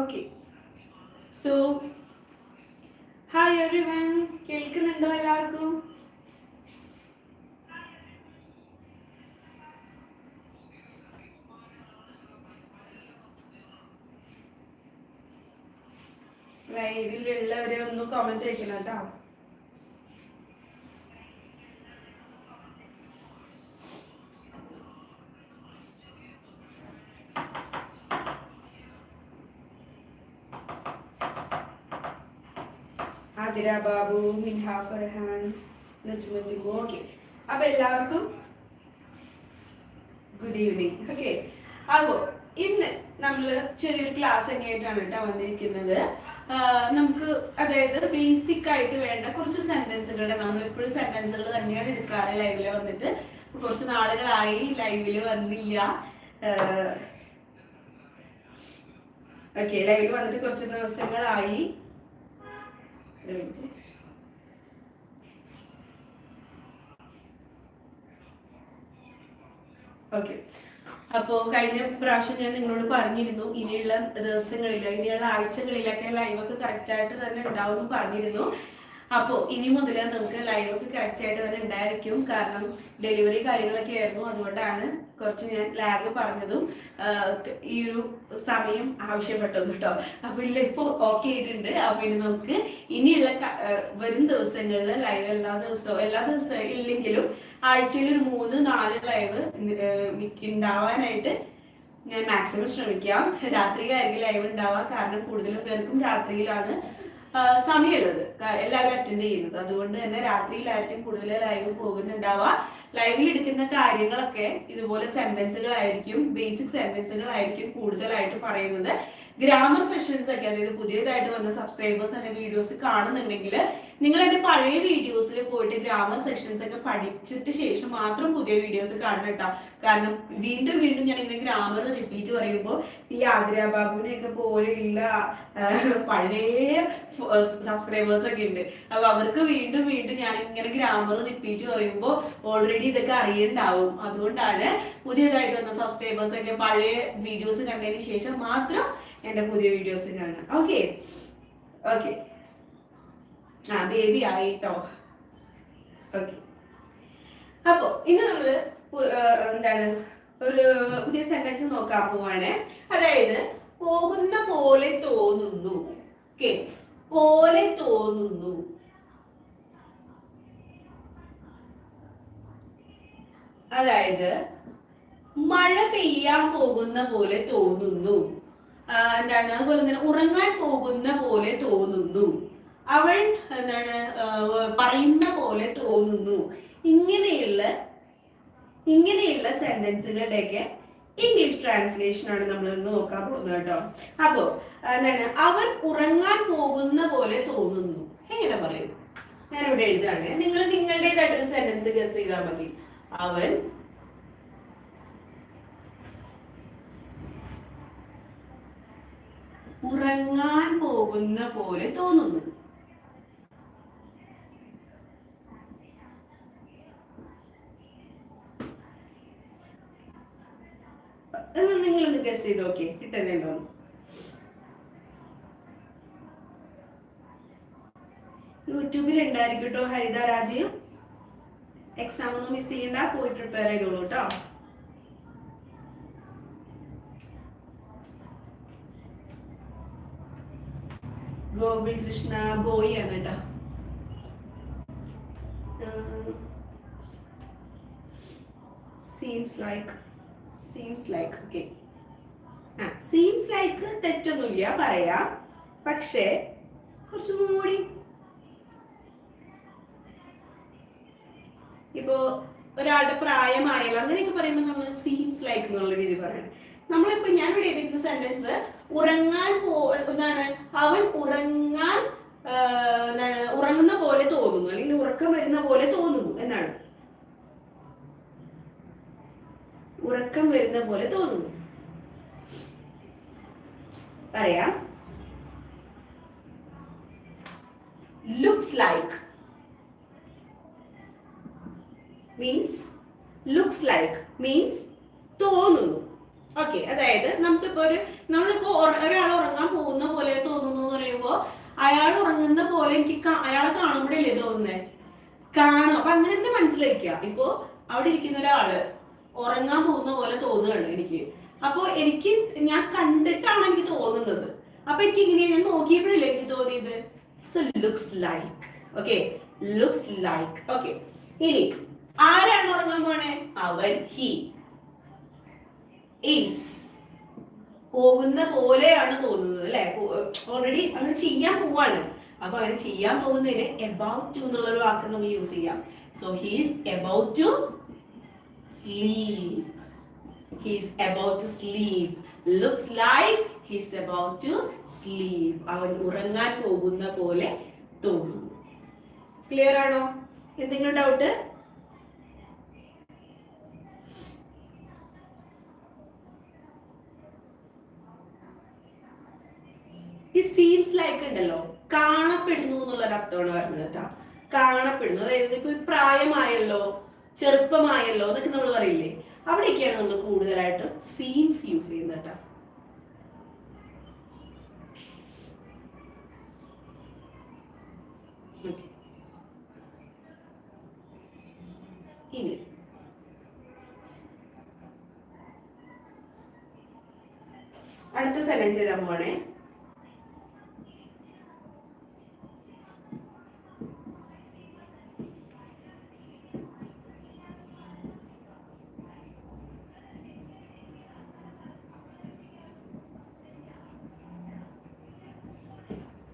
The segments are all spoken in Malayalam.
Okay so hi everyone കേൾക്കുന്നുണ്ടോ എല്ലാവർക്കും? ലൈവിലുള്ളവരെ ഒന്ന് കമന്റ് ചെയ്യണം കേട്ടോ. ആതിര ബാബു മിൻഹ ഫർഹാൻ നജ്മത്തി ഓക്കെ അപ്പൊ എല്ലാവർക്കും ഗുഡ് ഈവനിങ് ഓക്കെ അപ്പോ ഇന്ന് നമ്മൾ ചെറിയൊരു ക്ലാസ് തന്നെയായിട്ടാണ് കേട്ടോ വന്നിരിക്കുന്നത്. നമുക്ക് അതായത് ബേസിക് ആയിട്ട് വേണ്ട കുറച്ച് സെന്റൻസുകളുടെ നമ്മൾ എപ്പോഴും സെന്റൻസുകൾ തന്നെയാണ് എടുക്കാറ് ലൈവിൽ വന്നിട്ട്. കുറച്ച് നാളുകളായി ലൈവിൽ വന്നില്ല. ഓക്കെ ലൈവിൽ വന്നിട്ട് കുറച്ച് ദിവസങ്ങളായി. ഓക്കെ അപ്പോ കഴിഞ്ഞ പ്രാവശ്യം ഞാൻ നിങ്ങളോട് പറഞ്ഞിരുന്നു ഇനിയുള്ള ദിവസങ്ങളിൽ ഇനിയുള്ള ആഴ്ചകളിലൊക്കെ ലൈവൊക്കെ കറക്റ്റ് ആയിട്ട് തന്നെ ഉണ്ടാവും പറഞ്ഞിരുന്നു. അപ്പോ ഇനി മുതൽ നമുക്ക് ലൈവ് ഒക്കെ കറക്റ്റ് ആയിട്ട് തന്നെ ഉണ്ടായിരിക്കും. കാരണം ഡെലിവറി കാര്യങ്ങളൊക്കെ ആയിരുന്നു. അതുകൊണ്ടാണ് കുറച്ച് ഞാൻ ലാഗ് പറഞ്ഞതും ഈ ഒരു സമയം ആവശ്യപ്പെട്ടത് കേട്ടോ അപ്പൊ ഇല്ല ഇപ്പൊ ഓക്കെ ആയിട്ടുണ്ട്. അപ്പൊ ഇനി നമുക്ക് ഇനിയുള്ള വരും ദിവസങ്ങളിൽ ലൈവ് എല്ലാ ദിവസവും എല്ലാ ദിവസവും ഇല്ലെങ്കിലും ആഴ്ചയിൽ ഒരു മൂന്ന് നാല് ലൈവ് ഉണ്ടാവാനായിട്ട് ഞാൻ മാക്സിമം ശ്രമിക്കാം. രാത്രിയിലായിരിക്കും ലൈവ് ഉണ്ടാവുക കാരണം കൂടുതലും പേർക്കും രാത്രിയിലാണ് സമയമുള്ളത് എല്ലാവരും അറ്റൻഡ് ചെയ്യുന്നത്. അതുകൊണ്ട് തന്നെ രാത്രിയിലായിരിക്കും കൂടുതൽ ലൈവ് പോകുന്നുണ്ടാവുക. ലൈവിൽ എടുക്കുന്ന കാര്യങ്ങളൊക്കെ ഇതുപോലെ സെന്റൻസുകളായിരിക്കും ബേസിക് സെന്റൻസുകളായിരിക്കും കൂടുതലായിട്ട് പറയുന്നത്. ഗ്രാമർ സെഷൻസ് ഒക്കെ അതായത് പുതിയതായിട്ട് വന്ന സബ്സ്ക്രൈബേഴ്സ് എന്റെ വീഡിയോസ് കാണുന്നുണ്ടെങ്കിൽ നിങ്ങൾ എന്റെ പഴയ വീഡിയോസിൽ പോയിട്ട് ഗ്രാമർ സെഷൻസ് ഒക്കെ പഠിച്ചിട്ട് ശേഷം മാത്രം പുതിയ വീഡിയോസ് കാണണം കേട്ടോ. കാരണം വീണ്ടും വീണ്ടും ഞാൻ ഇങ്ങനെ ഗ്രാമർ റിപ്പീറ്റ് പറയുമ്പോൾ ഈ ആതിര ഒക്കെ പോലെയുള്ള പഴയ സബ്സ്ക്രൈബേഴ്സ് ഒക്കെ ഉണ്ട്. അപ്പൊ അവർക്ക് വീണ്ടും വീണ്ടും ഞാൻ ഇങ്ങനെ ഗ്രാമർ റിപ്പീറ്റ് പറയുമ്പോൾ ഓൾറെഡി ഇതൊക്കെ അറിയണ്ടാവും. അതുകൊണ്ടാണ് പുതിയതായിട്ട് വന്ന സബ്സ്ക്രൈബേഴ്സ് ഒക്കെ പഴയ വീഡിയോസ് കണ്ടതിന് ശേഷം മാത്രം എന്റെ പുതിയ വീഡിയോസ് കാണാം. ഓക്കെ ഓക്കെ ആ ബേബി ആയിട്ടോ. ഓക്കെ അപ്പോ ഇന്ന് നമ്മൾ എന്താണ് ഒരു പുതിയ സെന്റൻസ് നോക്കാൻ പോവാണ്. അതായത് പോകുന്ന പോലെ തോന്നുന്നു. ഓക്കെ പോലെ തോന്നുന്നു. അതായത് മഴ പെയ്യാൻ പോകുന്ന പോലെ തോന്നുന്നു. എന്താണ്? അതുപോലെ തന്നെ ഉറങ്ങാൻ പോകുന്ന പോലെ തോന്നുന്നു. അവൾ എന്താണ് പറയുന്ന പോലെ തോന്നുന്നു. ഇങ്ങനെയുള്ള ഇങ്ങനെയുള്ള സെന്റൻസുകളുടെയൊക്കെ ഇംഗ്ലീഷ് ട്രാൻസ്ലേഷൻ ആണ് നമ്മൾ ഇന്ന് നോക്കാൻ പോകുന്നത് കേട്ടോ. അപ്പോ എന്താണ്? അവൻ ഉറങ്ങാൻ പോകുന്ന പോലെ തോന്നുന്നു. എങ്ങനെ പറയും? ഞാൻ ഇവിടെ എഴുതാണ് നിങ്ങൾ നിങ്ങളുടേതായിട്ടൊരു സെന്റൻസ് ഗസ് ചെയ്താൽ മതി. അവൻ ഉറങ്ങാൻ പോകുന്ന പോലെ തോന്നുന്നു. നിങ്ങളൊന്ന് ഗസ് ചെയ്ത് നോക്കിയേ കിട്ടുന്നുണ്ടോ യൂട്യൂബിൽ ഉണ്ടായിരിക്കും കേട്ടോ ഹരിത രാജ്യം. എക്സാം ഒന്നും മിസ് ചെയ്യണ്ട പോയി പ്രിപ്പയർ ചെയ്തോളൂ കേട്ടോ ഗോപികൃഷ്ണ കൃഷ്ണ ബോയ് ആണ് കേട്ടോ seems like seems like okay ആ സീംസ് ലൈക്ക് തെറ്റൊന്നുമില്ല പറയാ. പക്ഷേ കുറച്ചും കൂടി ഇപ്പോ ഒരാളുടെ പ്രായമായാലും അങ്ങനെയൊക്കെ പറയുമ്പോൾ നമ്മൾ സീംസ് ലൈക്ക് എന്നുള്ള രീതി പറയണം. നമ്മളിപ്പോ ഞാൻ ഇവിടെ എഴുതിയിരിക്കുന്ന സെന്റൻസ് ഉറങ്ങാൻ പോ എന്താണ് അവൻ ഉറങ്ങാൻ എന്താണ് ഉറങ്ങുന്ന പോലെ തോന്നുന്നു അല്ലെങ്കിൽ ഉറക്കം വരുന്ന പോലെ തോന്നുന്നു എന്നാണ്. ഉറക്കം വരുന്ന പോലെ തോന്നുന്നു. പറയാം. Looks like means looks like means തോന്നുന്നു. ഓക്കെ അതായത് നമുക്കിപ്പോ ഒരു നമ്മളിപ്പോ ഒരാൾ ഉറങ്ങാൻ പോകുന്ന പോലെ തോന്നുന്നു എന്ന് പറയുമ്പോ അയാൾ ഉറങ്ങുന്ന പോലെ എനിക്ക് അയാളെ കാണുമ്പോഴല്ലേ തോന്നുന്നേ? കാണും. അപ്പൊ അങ്ങനെ തന്നെ മനസ്സിലാക്കുക ഇപ്പോ അവിടെ ഇരിക്കുന്ന ഒരാൾ ഉറങ്ങാൻ പോകുന്ന പോലെ തോന്നുകയാണ് എനിക്ക്. അപ്പൊ എനിക്ക് ഞാൻ കണ്ടിട്ടാണ് എനിക്ക് തോന്നുന്നത്. അപ്പൊ എനിക്ക് ഇങ്ങനെ ഞാൻ നോക്കിയപ്പോഴല്ലേ എനിക്ക് തോന്നിയത്? So looks like okay looks like okay ഇനി ആരാണ് ഉറങ്ങാൻ പോണേ? അവൻ ഹി ഈസ് പോകുന്ന പോലെയാണ് തോന്നുന്നത് അല്ലെ? ഓൾറെഡി അങ്ങനെ ചെയ്യാൻ പോവാണ്. അപ്പൊ അങ്ങനെ ചെയ്യാൻ പോകുന്നതിന് എബൌട്ട് ടു എന്നുള്ള ഒരു വാക്ക് നമ്മൾ യൂസ് ചെയ്യാം. So he's about to sleep he's about to sleep looks like he's about to sleep അവൻ ഉറങ്ങാൻ പോകുന്ന പോലെ തോന്നുന്നു. ക്ലിയർ ആണോ? എന്തെങ്കിലും ഡൗട്ട് ഈ സീംസ് ലൈക്ക് ഉണ്ടല്ലോ. കാണപ്പെടുന്നു എന്നുള്ള അർത്ഥമാണ് പറഞ്ഞത് കേട്ടോ. കാണപ്പെടുന്നു. അതായത് ഇപ്പൊ പ്രായമായല്ലോ ചെറുപ്പമായല്ലോ എന്നൊക്കെ നമ്മൾ പറയില്ലേ. അവിടെയൊക്കെയാണ് നമ്മൾ കൂടുതലായിട്ട് സീംസ് യൂസ് ചെയ്യുന്നത് കേട്ടോ. ഇനി. അടുത്ത സെക്കൻഡ് ചെയ്താൽ പോണേ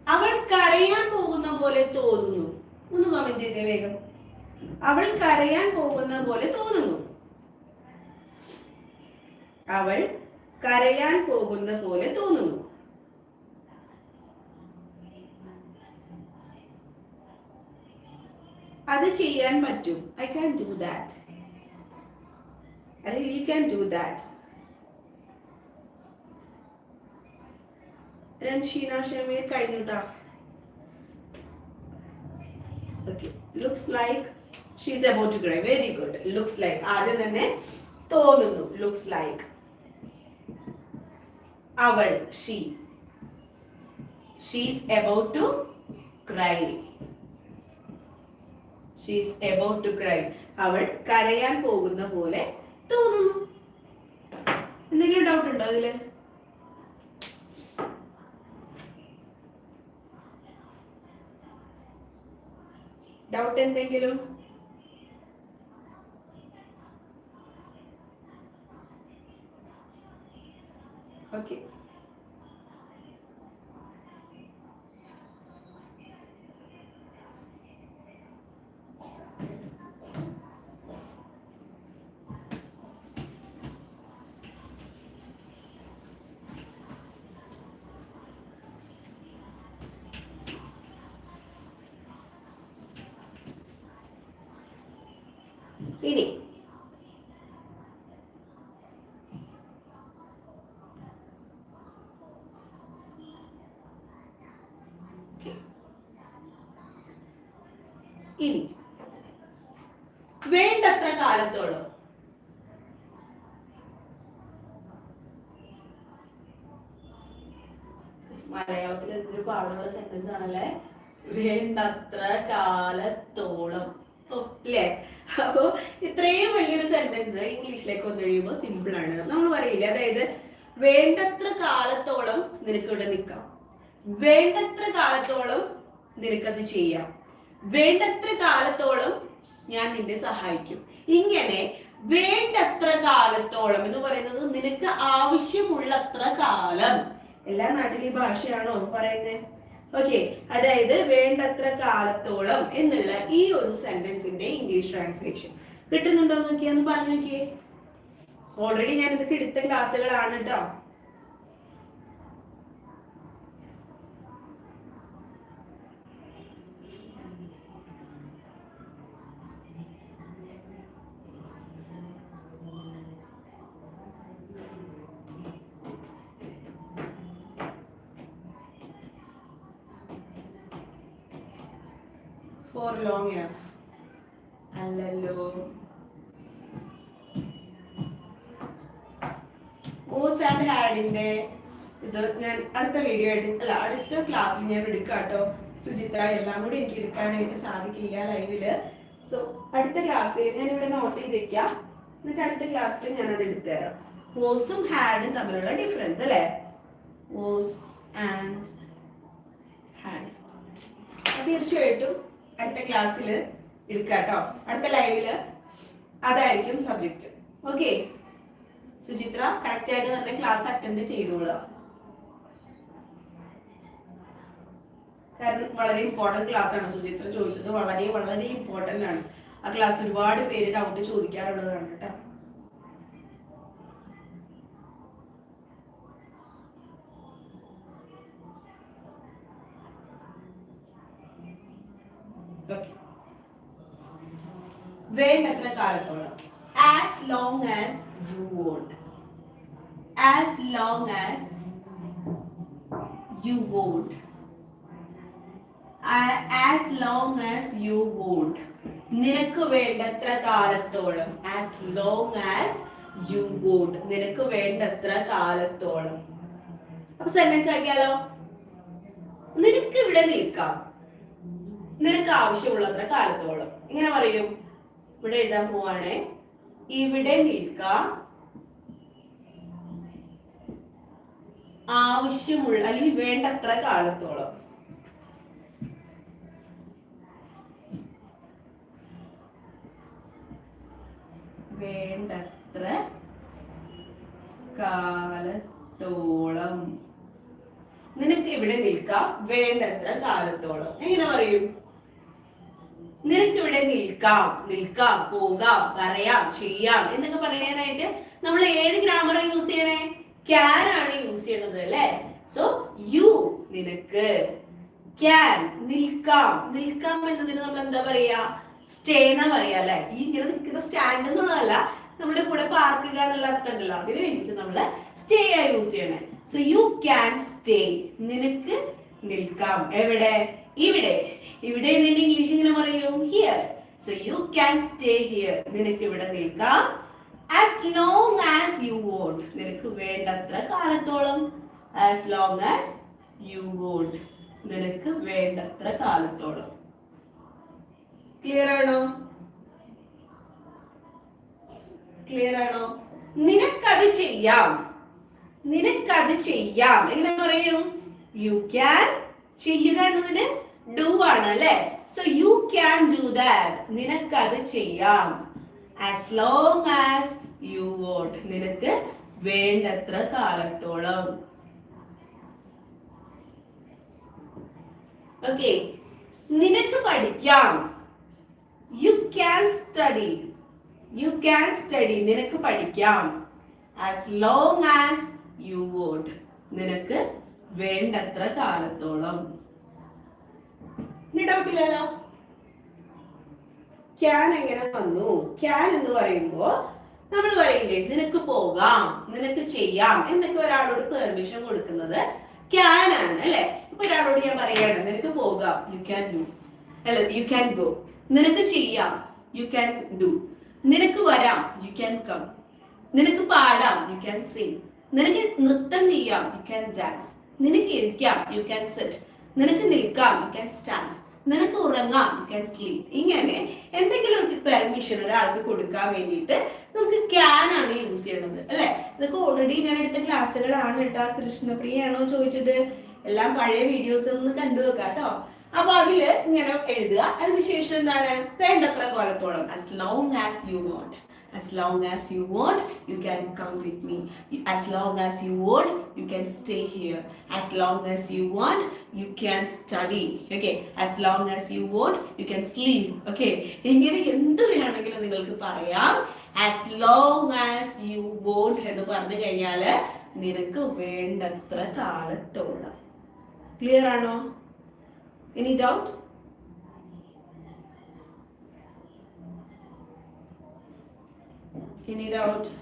അവൾ കരയാൻ പോകുന്ന പോലെ തോന്നുന്നു ഒന്ന് കമന്റ് ചെയ്തേ വേഗം അവൾ കരയാൻ പോകുന്ന പോലെ തോന്നുന്നു. അവൾ കരയാൻ പോകുന്ന പോലെ തോന്നുന്നു. അത് ചെയ്യാൻ പറ്റും. ഐ ക്യാൻ ഡു ദാറ്റ് അല്ലെങ്കിൽ you can do that Ramsheena Shameer കഴിഞ്ഞുട്ടാ. Okay looks like she's about to cry very good looks like ആദ്യം തന്നെ തോന്നുന്നു. ലുക്സ് ലൈക്ക് അവൾ she she's about to cry she's about to cry അവൾ കരയാൻ പോകുന്ന പോലെ തോന്നുന്നു. എന്തെങ്കിലും ഡൗട്ട് ഉണ്ടോ അതിൽ? ഡൗട്ട് എന്തെങ്കിലും? ഓക്കെ ഇനി ഇനി വേണ്ടത്ര കാലത്തോളം മലയാളത്തിൽ എന്തൊരു പാടുള്ള സെന്റൻസ് ആണല്ലേ? വേണ്ടത്ര കാലത്തോളം. ഓ, ഇല്ലേ? അപ്പോ ഇത്രയും വലിയൊരു സെന്റൻസ് ഇംഗ്ലീഷിലേക്ക് വന്നു സിമ്പിൾ ആണ്. നമ്മൾ പറയില്ലേ? അതായത് വേണ്ടത്ര കാലത്തോളം നിനക്ക് ഇവിടെ നിൽക്കാം. വേണ്ടത്ര കാലത്തോളം നിനക്കത് ചെയ്യാം. വേണ്ടത്ര കാലത്തോളം ഞാൻ നിന്നെ സഹായിക്കും. ഇങ്ങനെ വേണ്ടത്ര കാലത്തോളം എന്ന് പറയുന്നത് നിനക്ക് ആവശ്യമുള്ളത്ര കാലം. എല്ലാ നാട്ടിലും ഭാഷയാണോ പറയുന്നത് ഓക്കെ അതായത് വേണ്ടത്ര കാലത്തോളം എന്നുള്ള ഈ ഒരു സെന്റൻസിന്റെ ഇംഗ്ലീഷ് ട്രാൻസ്ലേഷൻ കിട്ടുന്നുണ്ടോ നോക്കിയാന്ന് പറഞ്ഞു നോക്കിയേ. ഓൾറെഡി ഞാൻ ഇതൊക്കെ എടുത്ത ക്ലാസ്സുകളാണ് കേട്ടോ ഫോർ ലോങ് എഫ് അല്ലല്ലോ ഓസ് ആൻഡ് ഹാഡിന്റെ ഇത് ഞാൻ അടുത്ത വീഡിയോ ആയിട്ട് അല്ല അടുത്ത ക്ലാസ്സിൽ ഞാൻ എടുക്കാം കേട്ടോ സുചിത്ര എല്ലാം കൂടി എനിക്ക് എടുക്കാനായിട്ട് സാധിക്കില്ല ലൈവിൽ സോ അടുത്ത ക്ലാസ്സിൽ ഞാൻ ഇവിടെ നോട്ട് ചെയ്ത് വെക്കാം എന്നിട്ട് അടുത്ത ക്ലാസ്സിൽ ഞാൻ അത് എടുത്തു തരാം വോസും ഹാഡും തമ്മിലുള്ള ഡിഫറൻസ് അല്ലേ? വോസ് ആൻഡ് ഹാഡ് തീർച്ചയായിട്ടും അടുത്ത ക്ലാസ്സിൽ എടുക്കാം കേട്ടോ അടുത്ത ലൈവിൽ അതായിരിക്കും സബ്ജക്റ്റ് ഓക്കെ സുചിത്ര കറക്റ്റ് ആയിട്ട് തന്നെ ക്ലാസ് അറ്റൻഡ് ചെയ്തോളുക. കാരണം വളരെ ഇമ്പോർട്ടന്റ് ക്ലാസ് ആണ്. സുചിത്ര ചോദിച്ചത് വളരെ വളരെ ഇമ്പോർട്ടന്റ് ആണ്. ആ ക്ലാസ് ഒരുപാട് പേര് ഡൗട്ട് ചോദിക്കാറുള്ളതാണ് കേട്ടോ Okay. വേണ്ടത്ര കാലത്തോളം. As long as you want as long as you want as long as you want നിനക്ക് വേണ്ടത്ര കാലത്തോളം. As long as you want നിനക്ക് വേണ്ടത്ര കാലത്തോളം. അപ്പൊ സെന്റൻസ് ആക്കിയാലോ? നിനക്ക് ഇവിടെ നിൽക്കാം. നിനക്ക് ആവശ്യമുള്ളത്ര കാലത്തോളം. ഇങ്ങനെ പറയും. ഇവിടെ എഴുതാൻ പോവാണേ. ഇവിടെ നിൽക്കാം. ആവശ്യമുള്ള അല്ലെങ്കിൽ വേണ്ടത്ര കാലത്തോളം. വേണ്ടത്ര കാലത്തോളം. നിനക്ക് ഇവിടെ നിൽക്കാം. വേണ്ടത്ര കാലത്തോളം. എങ്ങനെ പറയും. നിനക്ക് ഇവിടെ നിൽക്കാം നിൽക്കാം പോകാം പറയാം ചെയ്യാം എന്നൊക്കെ പറയാനായിട്ട് നമ്മൾ ഏത് ഗ്രാമർ യൂസ് ചെയ്യണേ? ക്യാൻ ആണ് യൂസ് ചെയ്യണത് അല്ലെ? സോ യു നിനക്ക് ക്യാൻ നിൽക്കാം നിൽക്കാം എന്നതിന് നമ്മൾ എന്താ പറയാ? സ്റ്റേ എന്നാ പറയാ അല്ലെ? ഈ ഇങ്ങനെ നിൽക്കുന്ന സ്റ്റാൻഡ് എന്നുള്ളതല്ല നമ്മുടെ കൂടെ പാർക്കുക എന്നുള്ള അർത്ഥം ഉണ്ടല്ലോ അതിന് വേണ്ടിയിട്ട് നമ്മൾ സ്റ്റേ ആയി യൂസ് ചെയ്യണേ. സോ യു ക്യാൻ സ്റ്റേ നിനക്ക് നിൽക്കാം. എവിടെ? ഇവിടെ ഇവിടെ നിന്റെ ഇംഗ്ലീഷ് ഇങ്ങനെ പറയും? Here so you can stay here നിനക്ക് ഇവിടെ നിൽക്കാം. As long as you want നിനക്ക് വേണ്ടത്ര കാലത്തോളം. As long as you want നിനക്ക് വേണ്ടത്ര കാലത്തോളം. ക്ലിയർ ആണോ? ക്ലിയർ ആണോ? നിനക്കത് ചെയ്യാം. നിനക്കത് ചെയ്യാം. എങ്ങനെ പറയും? യു ക്യാൻ ചെയ്യുക എന്നതിന് ഡു ആണ് അല്ലെ? So you can do that നിനക്ക് അത് ചെയ്യാം. As long as you want നിനക്ക് വേണ്ടത്ര കാലത്തോളം. ഓക്കെ നിനക്ക് പഠിക്കാം. You can study you can study നിനക്ക് പഠിക്കാം. As long as you want നിനക്ക് വേണ്ടത്ര കാലത്തോളം. ഇനി ക്യാൻ എങ്ങനെ വന്നു? ക്യാൻ എന്ന് പറയുമ്പോ നമ്മൾ പറയില്ലേ നിനക്ക് പോകാം നിനക്ക് ചെയ്യാം എന്നൊക്കെ ഒരാളോട് പെർമിഷൻ കൊടുക്കുന്നത് ക്യാൻ ആണ് അല്ലെ? ഇപ്പൊ ഒരാളോട് ഞാൻ പറയാണ് നിനക്ക് പോകാം യു ക്യാൻ ഡു അല്ല യു ക്യാൻ ഗോ നിനക്ക് ചെയ്യാം യു ക്യാൻ ഡു നിനക്ക് വരാം യു ക്യാൻ കം നിനക്ക് പാടാം യു ക്യാൻ സിംഗ് നിനക്ക് നൃത്തം ചെയ്യാം യു ക്യാൻ ഡാൻസ് നിനക്ക് ഇരിക്കാം യു ക്യാൻ സെറ്റ് നിനക്ക് നിൽക്കാം യു ക്യാൻ സ്റ്റാൻഡ് നിനക്ക് ഉറങ്ങാം യു ക്യാൻ സ്ലീപ് ഇങ്ങനെ എന്തെങ്കിലും ഒരു പെർമിഷൻ ഒരാൾക്ക് കൊടുക്കാൻ വേണ്ടിയിട്ട് നമുക്ക് ക്യാൻ ആണ് യൂസ് ചെയ്യണത് അല്ലെ? ഇതൊക്കെ ഓൾറെഡി ഞാൻ എടുത്ത ക്ലാസ്സുകളാണ് കേട്ടോ. കൃഷ്ണപ്രിയ ചോദിച്ചിട്ട് എല്ലാം പഴയ വീഡിയോസ് ഒന്ന് കണ്ടു വെക്കാം കേട്ടോ. അപ്പൊ അതിൽ ഇങ്ങനെ എഴുതുക. അതിനുശേഷം എന്താണ്? വേണ്ടത്ര കോലത്തോളം as long as you want As long as you want, you can come with me. As long as you want, you can stay here. As long as you want, you can study. Okay. As long as you want, you can sleep. Okay. ഇങ്ങനെ എന്ത് വേണമെങ്കിലും നിങ്ങൾക്ക് പറയാം as long as you want എന്ന് പറഞ്ഞു കഴിഞ്ഞാൽ നിനക്ക് വേണ്ടത്ര കാലത്തോളം ക്ലിയർ ആണോ any doubt Any it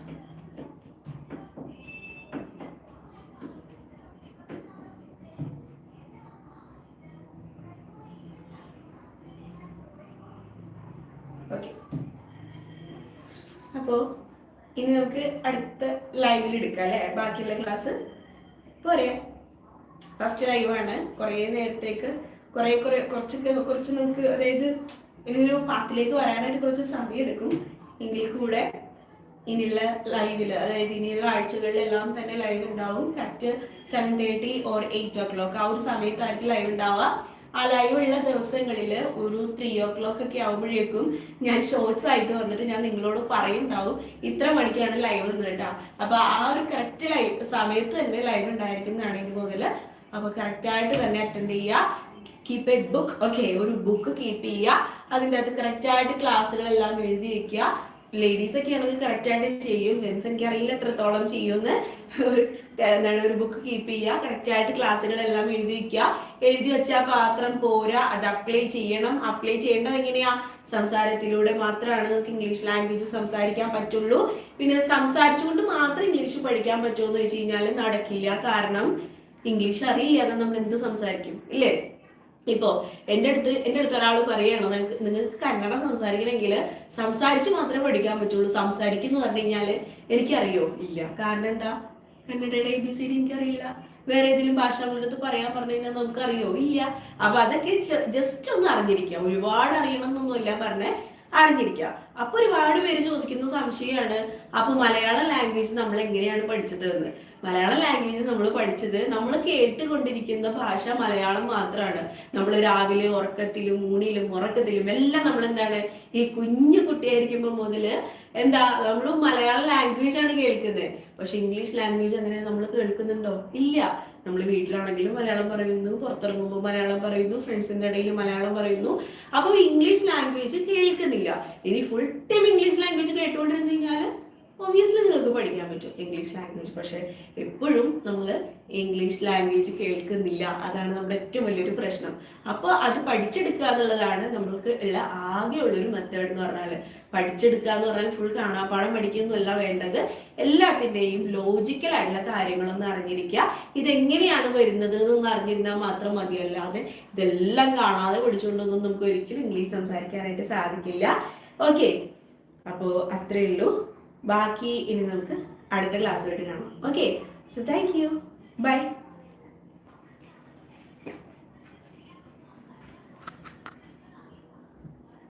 okay അപ്പോ ഇനി നമുക്ക് അടുത്ത ലൈവിൽ എടുക്കാം അല്ലേ? ബാക്കിയുള്ള ക്ലാസ് പോരെ ഫസ്റ്റ് ലൈവാണ് കുറേ നേരത്തേക്ക് കുറേ കുറേ കുറച്ചൊക്കെ കുറച്ച് നമുക്ക് അതായത് ഒരു പാത്തിലേക്ക് വരാനായിട്ട് കുറച്ച് സമയം എടുക്കും. എങ്കിൽ കൂടെ ഇനിയുള്ള ലൈവിൽ അതായത് ഇനിയുള്ള ആഴ്ചകളിലെല്ലാം തന്നെ ലൈവ് ഉണ്ടാവും. Correct seven thirty or eight o'clock ആ ഒരു സമയത്തായിരിക്കും ലൈവ് ഉണ്ടാവുക. ആ ലൈവ് ഉള്ള ദിവസങ്ങളിൽ ഒരു ത്രീ ഓ ക്ലോക്ക് ഒക്കെ ആകുമ്പോഴേക്കും ഞാൻ ഷോർട്സ് ആയിട്ട് വന്നിട്ട് ഞാൻ നിങ്ങളോട് പറയുണ്ടാവും ഇത്ര മണിക്കാണ് ലൈവ് എന്ന് കേട്ടോ. അപ്പൊ ആ ഒരു കറക്റ്റ് ലൈവ് സമയത്ത് തന്നെ ലൈവ് ഉണ്ടായിരിക്കുന്നതാണ് ഇനി മുതൽ അപ്പൊ കറക്റ്റ് ആയിട്ട് തന്നെ അറ്റൻഡ് ചെയ്യുക. കീപ്പ് എ ബുക്ക് ഓക്കെ ഒരു ബുക്ക് കീപ്പ് ചെയ്യുക. അതിന്റെ അകത്ത് കറക്റ്റ് ആയിട്ട് ക്ലാസ്സുകളെല്ലാം എഴുതി വെക്കുക. ലേഡീസ് ഒക്കെ ആണെങ്കിൽ കറക്റ്റ് ആയിട്ട് ചെയ്യും. ജെൻസ് എനിക്ക് അറിയില്ല എത്രത്തോളം ചെയ്യുമെന്ന്. ഒരു എന്താണ് ഒരു ബുക്ക് കീപ്പ് ചെയ്യുക. കറക്റ്റ് ആയിട്ട് ക്ലാസ്സുകളെല്ലാം എഴുതി വെക്കുക. എഴുതി വെച്ചാൽ പാത്രം പോരാ. അത് അപ്ലൈ ചെയ്യണം. അപ്ലൈ ചെയ്യേണ്ടത് എങ്ങനെയാ? സംസാരത്തിലൂടെ മാത്രമാണ് നമുക്ക് ഇംഗ്ലീഷ് ലാംഗ്വേജ് സംസാരിക്കാൻ പറ്റുള്ളൂ. പിന്നെ സംസാരിച്ചുകൊണ്ട് മാത്രം ഇംഗ്ലീഷ് പഠിക്കാൻ പറ്റുമോ എന്ന് വെച്ച് കഴിഞ്ഞാൽ നടക്കില്ല. കാരണം ഇംഗ്ലീഷ് അറിയില്ലാതെ നമ്മൾ എന്ത് സംസാരിക്കും? ഇല്ലേ? ഇപ്പോ എന്റെ അടുത്ത് എന്റെ അടുത്ത് ഒരാൾ പറയുകയാണ് നിങ്ങൾക്ക് നിങ്ങൾക്ക് കന്നഡ സംസാരിക്കണമെങ്കിൽ സംസാരിച്ച് മാത്രമേ പഠിക്കാൻ പറ്റുള്ളൂ. സംസാരിക്കുന്നു പറഞ്ഞു കഴിഞ്ഞാൽ എനിക്കറിയോ? ഇല്ല. കാരണം എന്താ? കന്നഡയുടെ എ ബി സി ഡി എനിക്കറിയില്ല. വേറെ ഏതെങ്കിലും ഭാഷ അടുത്ത് പറയാൻ പറഞ്ഞു കഴിഞ്ഞാൽ നമുക്ക് അറിയോ ഇല്ല. അപ്പൊ അതൊക്കെ ജസ്റ്റ് ഒന്ന് അറിഞ്ഞിരിക്കുക. ഒരുപാട് അറിയണം എന്നൊന്നുമില്ല പറഞ്ഞേ. അറിഞ്ഞിരിക്കുക. അപ്പൊ ഒരുപാട് പേര് ചോദിക്കുന്ന സംശയമാണ് അപ്പൊ മലയാളം ലാംഗ്വേജ് നമ്മൾ എങ്ങനെയാണ് പഠിച്ചത് എന്ന് മലയാളം ലാംഗ്വേജ് നമ്മൾ പഠിച്ചത് നമ്മൾ കേട്ടുകൊണ്ടിരിക്കുന്ന ഭാഷ മലയാളം മാത്രമാണ് നമ്മൾ രാവിലെ ഉറക്കത്തിലും ഊണിലും ഉറക്കത്തിലും എല്ലാം നമ്മൾ എന്താണ്? ഈ കുഞ്ഞു കുട്ടിയായിരിക്കുമ്പോൾ മുതൽ എന്താ നമ്മൾ മലയാളം ലാംഗ്വേജ് ആണ് കേൾക്കുന്നത്. പക്ഷെ ഇംഗ്ലീഷ് ലാംഗ്വേജ് അങ്ങനെ നമ്മൾ കേൾക്കുന്നുണ്ടോ? ഇല്ല. നമ്മൾ വീട്ടിലാണെങ്കിലും മലയാളം പറയുന്നു പുറത്തിറങ്ങുമ്പോൾ മലയാളം പറയുന്നു ഫ്രണ്ട്സിന്റെ ഇടയിൽ മലയാളം പറയുന്നു. അപ്പോൾ ഇംഗ്ലീഷ് ലാംഗ്വേജ് കേൾക്കുന്നില്ല. ഇനി ഫുൾ ടൈം ഇംഗ്ലീഷ് ലാംഗ്വേജ് കേട്ടുകൊണ്ടിരുന്നു കഴിഞ്ഞാൽ ഒബ്വിയസ്ലി നിങ്ങൾക്ക് പഠിക്കാൻ പറ്റും ഇംഗ്ലീഷ് ലാംഗ്വേജ് പക്ഷേ എപ്പോഴും നമ്മൾ ഇംഗ്ലീഷ് ലാംഗ്വേജ് കേൾക്കുന്നില്ല. അതാണ് നമ്മുടെ ഏറ്റവും വലിയൊരു പ്രശ്നം. അപ്പോൾ അത് പഠിച്ചെടുക്കുക എന്നുള്ളതാണ് നമ്മൾക്ക് ഉള്ള ആകെയുള്ളൊരു മെത്തേഡ് എന്ന് പറഞ്ഞാൽ പഠിച്ചെടുക്കുക എന്ന് പറഞ്ഞാൽ ഫുൾ കാണാപ്പാടം പഠിക്കുന്നല്ല വേണ്ടത്. എല്ലാത്തിന്റെയും ലോജിക്കൽ ആയിട്ടുള്ള കാര്യങ്ങളൊന്നും അറിഞ്ഞിരിക്കുക. ഇതെങ്ങനെയാണ് വരുന്നത് എന്നൊന്നും അറിഞ്ഞിരുന്നാൽ മാത്രം മതിയല്ലാതെ ഇതെല്ലാം കാണാതെ പഠിച്ചുകൊണ്ടൊന്നും നമുക്ക് ഒരിക്കലും ഇംഗ്ലീഷ് സംസാരിക്കാനായിട്ട് സാധിക്കില്ല. ഓക്കെ അപ്പോൾ അത്രയേ ഉള്ളൂ. ബാക്കി ഇനി നമുക്ക് അടുത്ത ക്ലാസ്സിലോട്ട് കാണാം. Okay so thank you bye